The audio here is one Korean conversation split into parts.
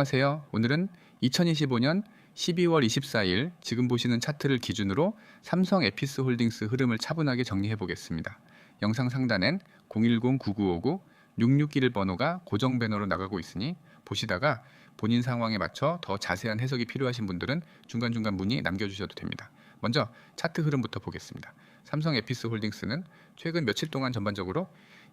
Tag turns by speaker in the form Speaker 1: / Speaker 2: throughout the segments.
Speaker 1: 안녕하세요. 오늘은 2025년 12월 24일 지금 보시는 차트를 기준으로 삼성 에피스 홀딩스 흐름을 차분하게 정리해 보겠습니다. 영상 상단엔 010-9959-6611 번호가 고정 배너로 나가고 있으니 보시다가 본인 상황에 맞춰 더 자세한 해석이 필요하신 분들은 중간중간 문의 남겨주셔도 됩니다. 먼저 차트 흐름부터 보겠습니다. 삼성 에피스 홀딩스는 최근 며칠 동안 전반적으로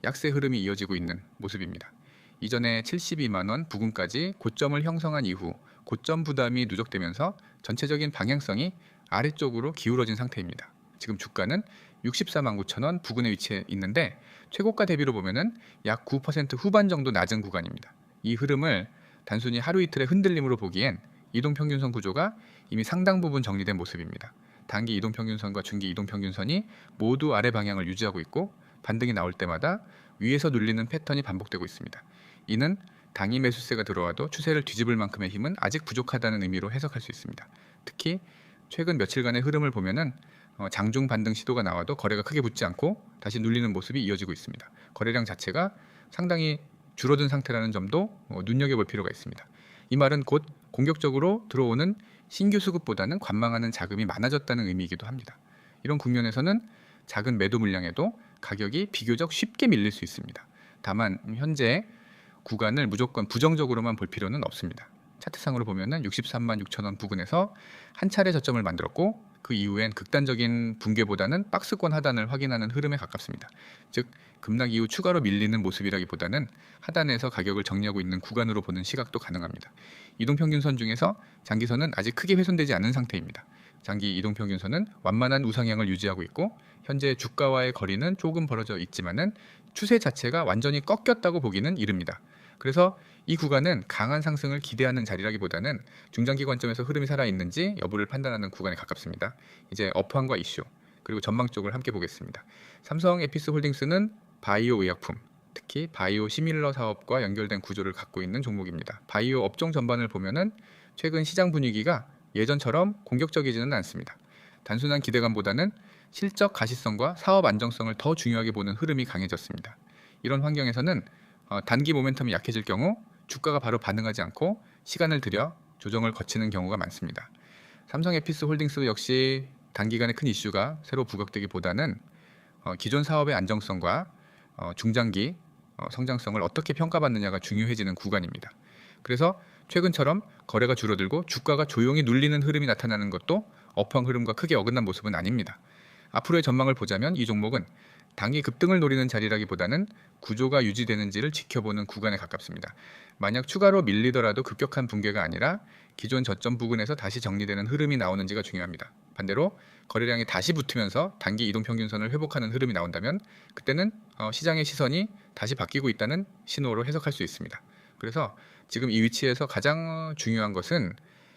Speaker 1: 약세 흐름이 이어지고 있는 모습입니다. 이전에 72만 원 부근까지 고점을 형성한 이후 고점 부담이 누적되면서 전체적인 방향성이 아래쪽으로 기울어진 상태입니다. 지금 주가는 64만 9천 원 부근에 위치해 있는데 최고가 대비로 보면은 약 9% 후반 정도 낮은 구간입니다. 이 흐름을 단순히 하루 이틀의 흔들림으로 보기엔 이동평균선 구조가 이미 상당 부분 정리된 모습입니다. 단기 이동평균선과 중기 이동평균선이 모두 아래 방향을 유지하고 있고 반등이 나올 때마다 위에서 눌리는 패턴이 반복되고 있습니다. 이는 당이 매수세가 들어와도 추세를 뒤집을 만큼의 힘은 아직 부족하다는 의미로 해석할 수 있습니다. 특히 최근 며칠간의 흐름을 보면은 어, 장중 반등 시도가 나와도 거래가 크게 붙지 않고 다시 눌리는 모습이 이어지고 있습니다. 거래량 자체가 상당히 줄어든 상태라는 점도 어, 눈여겨볼 필요가 있습니다. 이 말은 곧 공격적으로 들어오는 신규 수급보다는 관망하는 자금이 많아졌다는 의미이기도 합니다. 이런 국면에서는 작은 매도 물량에도 가격이 비교적 쉽게 밀릴 수 있습니다. 다만 현재 구간을 무조건 부정적으로만 볼 필요는 없습니다. 차트상으로 보면은 63만 6천 원 부근에서 한 차례 저점을 만들었고 그 이후엔 극단적인 붕괴보다는 박스권 하단을 확인하는 흐름에 가깝습니다. 즉 급락 이후 추가로 밀리는 모습이라기보다는 하단에서 가격을 정리하고 있는 구간으로 보는 시각도 가능합니다. 이동평균선 중에서 장기선은 아직 크게 훼손되지 않은 상태입니다. 장기 이동평균선은 완만한 우상향을 유지하고 있고 현재 주가와의 거리는 조금 벌어져 있지만은 추세 자체가 완전히 꺾였다고 보기는 이릅니다. 그래서 이 구간은 강한 상승을 기대하는 자리라기보다는 중장기 관점에서 흐름이 살아있는지 여부를 판단하는 구간에 가깝습니다. 이제 업황과 이슈 그리고 전망 쪽을 함께 보겠습니다. 삼성 에피스 홀딩스는 바이오 의약품 특히 바이오 시밀러 사업과 연결된 구조를 갖고 있는 종목입니다. 바이오 업종 전반을 보면은 최근 시장 분위기가 예전처럼 공격적이지는 않습니다. 단순한 기대감보다는 실적 가시성과 사업 안정성을 더 중요하게 보는 흐름이 강해졌습니다. 이런 환경에서는 어, 단기 모멘텀이 약해질 경우 주가가 바로 반응하지 않고 시간을 들여 조정을 거치는 경우가 많습니다. 삼성 에피스 홀딩스 역시 단기간에 큰 이슈가 새로 부각되기보다는 어, 기존 사업의 안정성과 어, 중장기 어, 성장성을 어떻게 평가받느냐가 중요해지는 구간입니다. 그래서 최근처럼 거래가 줄어들고 주가가 조용히 눌리는 흐름이 나타나는 것도 업황 흐름과 크게 어긋난 모습은 아닙니다. 앞으로의 전망을 보자면 이 종목은 당이 급등을 노리는 자리라기보다는 구조가 유지되는지를 지켜보는 구간에 가깝습니다. 만약 추가로 밀리더라도 급격한 붕괴가 아니라 기존 저점 부근에서 다시 정리되는 흐름이 나오는지가 중요합니다. 반대로 거래량이 다시 붙으면서 단기 이동 평균선을 회복하는 흐름이 나온다면 그때는 어, 시장의 시선이 다시 바뀌고 있다는 신호로 해석할 수 있습니다. 그래서 지금 이 위치에서 가장 중요한 것은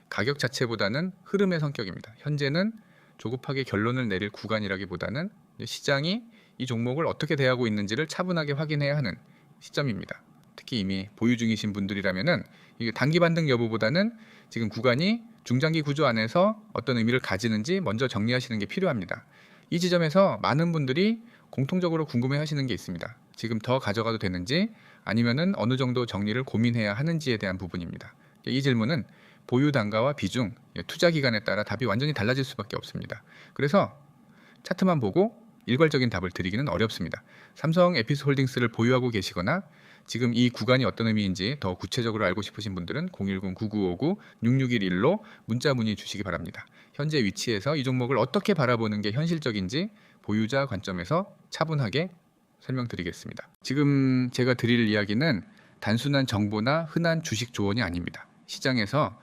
Speaker 1: 가격 자체보다는 흐름의 성격입니다. 현재는 조급하게 결론을 내릴 구간이라기보다는 시장이 이 종목을 어떻게 대하고 있는지를 차분하게 확인해야 하는 시점입니다. 특히 이미 보유 중이신 분들이라면은 단기 반등 여부보다는 지금 구간이 중장기 구조 안에서 어떤 의미를 가지는지 먼저 정리하시는 게 필요합니다. 이 지점에서 많은 분들이 공통적으로 궁금해 하시는 게 있습니다. 지금 더 가져가도 되는지 아니면은 어느 정도 정리를 고민해야 하는지에 대한 부분입니다. 이 질문은 보유 단가와 비중, 투자 기간에 따라 답이 완전히 달라질 수밖에 없습니다. 그래서 차트만 보고 일괄적인 답을 드리기는 어렵습니다. 삼성 에피스 홀딩스를 보유하고 계시거나 지금 이 구간이 어떤 의미인지 더 구체적으로 알고 싶으신 분들은 010-9959-6611로 문자 문의 주시기 바랍니다. 현재 위치에서 이 종목을 어떻게 바라보는 게 현실적인지 보유자 관점에서 차분하게 설명드리겠습니다. 지금 제가 드릴 이야기는 단순한 정보나 흔한 주식 조언이 아닙니다. 시장에서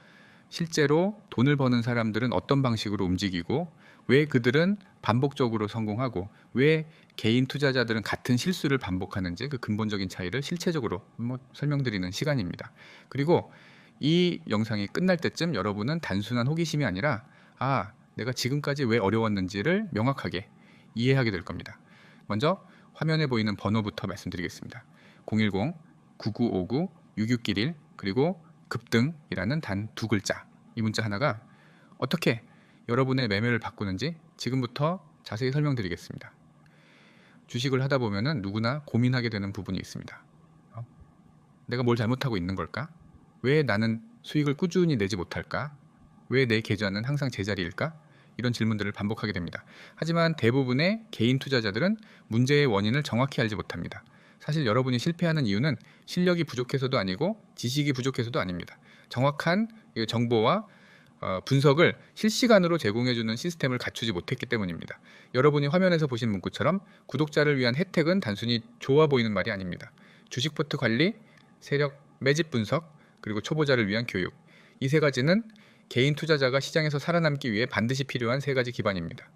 Speaker 1: 실제로 돈을 버는 사람들은 어떤 방식으로 움직이고 왜 그들은 반복적으로 성공하고 왜 개인 투자자들은 같은 실수를 반복하는지 그 근본적인 차이를 실체적으로 뭐 설명드리는 시간입니다. 그리고 이 영상이 끝날 때쯤 여러분은 단순한 호기심이 아니라 아, 내가 지금까지 왜 어려웠는지를 명확하게 이해하게 될 겁니다. 먼저 화면에 보이는 번호부터 말씀드리겠습니다. 010-9959-6611 그리고 급등이라는 단 두 글자 이 문자 하나가 어떻게 여러분의 매매를 바꾸는지 지금부터 자세히 설명드리겠습니다. 주식을 하다 보면은 누구나 고민하게 되는 부분이 있습니다. 어? 내가 뭘 잘못하고 있는 걸까? 왜 나는 수익을 꾸준히 내지 못할까? 왜 내 계좌는 항상 제자리일까? 이런 질문들을 반복하게 됩니다. 하지만 대부분의 개인 투자자들은 문제의 원인을 정확히 알지 못합니다. 사실 여러분이 실패하는 이유는 실력이 부족해서도 아니고 지식이 부족해서도 아닙니다. 정확한 이 정보와 어, 분석을 실시간으로 제공해주는 시스템을 갖추지 못했기 때문입니다. 여러분이 화면에서 보신 문구처럼 구독자를 위한 혜택은 단순히 좋아 보이는 말이 아닙니다. 주식 포트 관리, 세력 매집 분석, 그리고 초보자를 위한 교육. 이 세 가지는 개인 투자자가 시장에서 살아남기 위해 반드시 필요한 세 가지 기반입니다.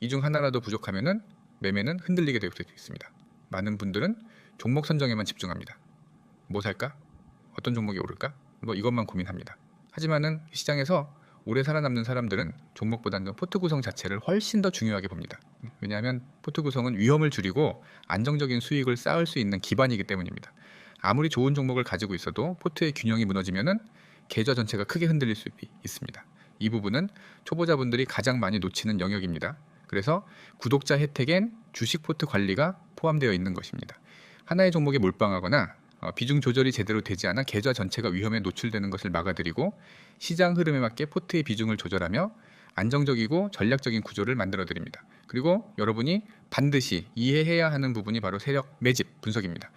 Speaker 1: 이 중 하나라도 부족하면은 매매는 흔들리게 될 수 있습니다. 많은 분들은 종목 선정에만 집중합니다. 뭐 살까? 어떤 종목이 오를까? 뭐 이것만 고민합니다. 하지만은 시장에서 오래 살아남는 사람들은 종목보다는 포트 구성 자체를 훨씬 더 중요하게 봅니다. 왜냐하면 포트 구성은 위험을 줄이고 안정적인 수익을 쌓을 수 있는 기반이기 때문입니다. 아무리 좋은 종목을 가지고 있어도 포트의 균형이 무너지면은 계좌 전체가 크게 흔들릴 수 있습니다. 이 부분은 초보자분들이 가장 많이 놓치는 영역입니다. 그래서 구독자 혜택엔 주식 포트 관리가 포함되어 있는 것입니다. 하나의 종목에 몰빵하거나 어, 비중 조절이 제대로 되지 않아 계좌 전체가 위험에 노출되는 것을 막아드리고 시장 흐름에 맞게 포트의 비중을 조절하며 안정적이고 전략적인 구조를 만들어 드립니다. 그리고 여러분이 반드시 이해해야 하는 부분이 바로 세력 매집 분석입니다.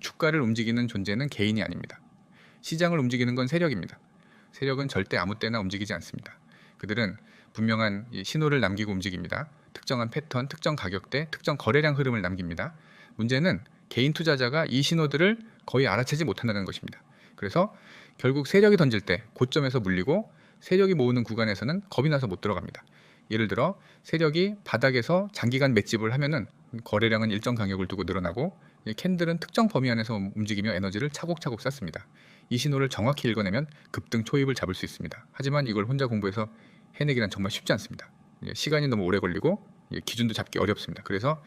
Speaker 1: 주가를 움직이는 존재는 개인이 아닙니다. 시장을 움직이는 건 세력입니다. 세력은 절대 아무 때나 움직이지 않습니다. 그들은 분명한 이 신호를 남기고 움직입니다. 특정한 패턴, 특정 가격대, 특정 거래량 흐름을 남깁니다. 문제는 개인 투자자가 이 신호들을 거의 알아채지 못한다는 것입니다. 그래서 결국 세력이 던질 때 고점에서 물리고 세력이 모으는 구간에서는 겁이 나서 못 들어갑니다. 예를 들어 세력이 바닥에서 장기간 맷집을 하면은 거래량은 일정 간격을 두고 늘어나고 이 캔들은 특정 범위 안에서 움직이며 에너지를 차곡차곡 쌓습니다. 이 신호를 정확히 읽어내면 급등 초입을 잡을 수 있습니다. 하지만 이걸 혼자 공부해서 해내기란 정말 쉽지 않습니다. 예, 시간이 너무 오래 걸리고 예, 기준도 잡기 어렵습니다. 그래서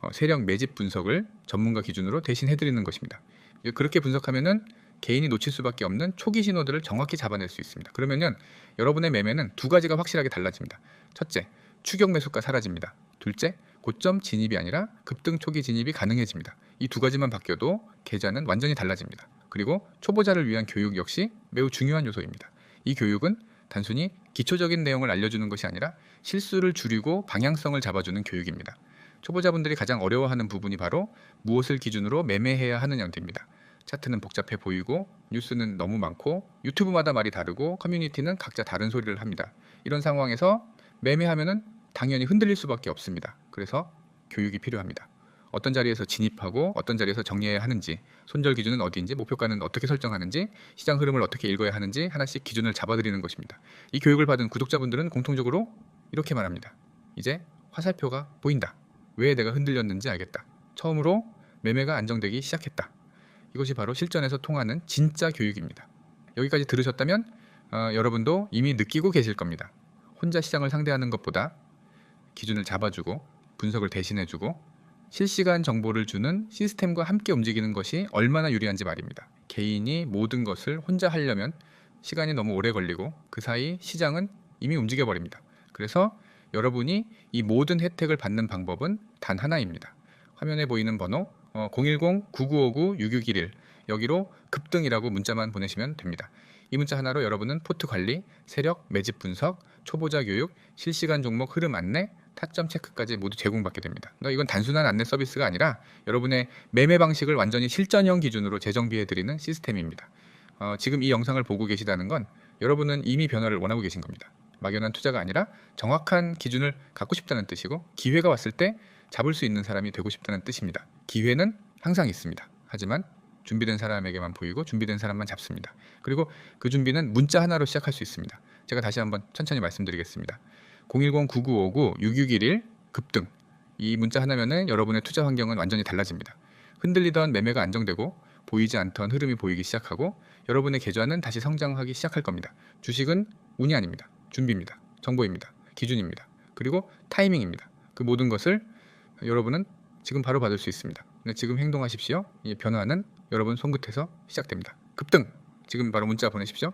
Speaker 1: 어, 세력 매집 분석을 전문가 기준으로 대신 해드리는 것입니다. 예, 그렇게 분석하면은 개인이 놓칠 수밖에 없는 초기 신호들을 정확히 잡아낼 수 있습니다. 그러면은 여러분의 매매는 두 가지가 확실하게 달라집니다. 첫째, 추격 매수가 사라집니다. 둘째, 고점 진입이 아니라 급등 초기 진입이 가능해집니다. 이 두 가지만 바뀌어도 계좌는 완전히 달라집니다. 그리고 초보자를 위한 교육 역시 매우 중요한 요소입니다. 이 교육은 단순히 기초적인 내용을 알려주는 것이 아니라 실수를 줄이고 방향성을 잡아주는 교육입니다. 초보자분들이 가장 어려워하는 부분이 바로 무엇을 기준으로 매매해야 하느냐입니다. 차트는 복잡해 보이고 뉴스는 너무 많고 유튜브마다 말이 다르고 커뮤니티는 각자 다른 소리를 합니다. 이런 상황에서 매매하면은 당연히 흔들릴 수밖에 없습니다. 그래서 교육이 필요합니다. 어떤 자리에서 진입하고 어떤 자리에서 정리해야 하는지, 손절 기준은 어디인지, 목표가는 어떻게 설정하는지, 시장 흐름을 어떻게 읽어야 하는지 하나씩 기준을 잡아드리는 것입니다. 이 교육을 받은 구독자분들은 공통적으로 이렇게 말합니다. 이제 화살표가 보인다. 왜 내가 흔들렸는지 알겠다. 처음으로 매매가 안정되기 시작했다. 이것이 바로 실전에서 통하는 진짜 교육입니다. 여기까지 들으셨다면 어, 여러분도 이미 느끼고 계실 겁니다. 혼자 시장을 상대하는 것보다 기준을 잡아주고 분석을 대신해주고 실시간 정보를 주는 시스템과 함께 움직이는 것이 얼마나 유리한지 말입니다. 개인이 모든 것을 혼자 하려면 시간이 너무 오래 걸리고 그 사이 시장은 이미 움직여 버립니다. 그래서 여러분이 이 모든 혜택을 받는 방법은 단 하나입니다. 화면에 보이는 번호 어, 010-9959-6611 여기로 급등이라고 문자만 보내시면 됩니다. 이 문자 하나로 여러분은 포트 관리, 세력, 매집 분석, 초보자 교육, 실시간 종목 흐름 안내, 타점 체크까지 모두 제공받게 됩니다. 그러니까 이건 단순한 안내 서비스가 아니라 여러분의 매매 방식을 완전히 실전형 기준으로 재정비해 드리는 시스템입니다. 어, 지금 이 영상을 보고 계시다는 건 여러분은 이미 변화를 원하고 계신 겁니다. 막연한 투자가 아니라 정확한 기준을 갖고 싶다는 뜻이고 기회가 왔을 때 잡을 수 있는 사람이 되고 싶다는 뜻입니다. 기회는 항상 있습니다. 하지만 준비된 사람에게만 보이고 준비된 사람만 잡습니다. 그리고 그 준비는 문자 하나로 시작할 수 있습니다. 제가 다시 한번 천천히 말씀드리겠습니다. 010-9959-6611 급등 이 문자 하나면은 여러분의 투자 환경은 완전히 달라집니다. 흔들리던 매매가 안정되고 보이지 않던 흐름이 보이기 시작하고 여러분의 계좌는 다시 성장하기 시작할 겁니다. 주식은 운이 아닙니다. 준비입니다. 정보입니다. 기준입니다. 그리고 타이밍입니다. 그 모든 것을 여러분은 지금 바로 받을 수 있습니다. 네, 지금 행동하십시오. 이 변화는 여러분 손끝에서 시작됩니다. 급등! 지금 바로 문자 보내십시오.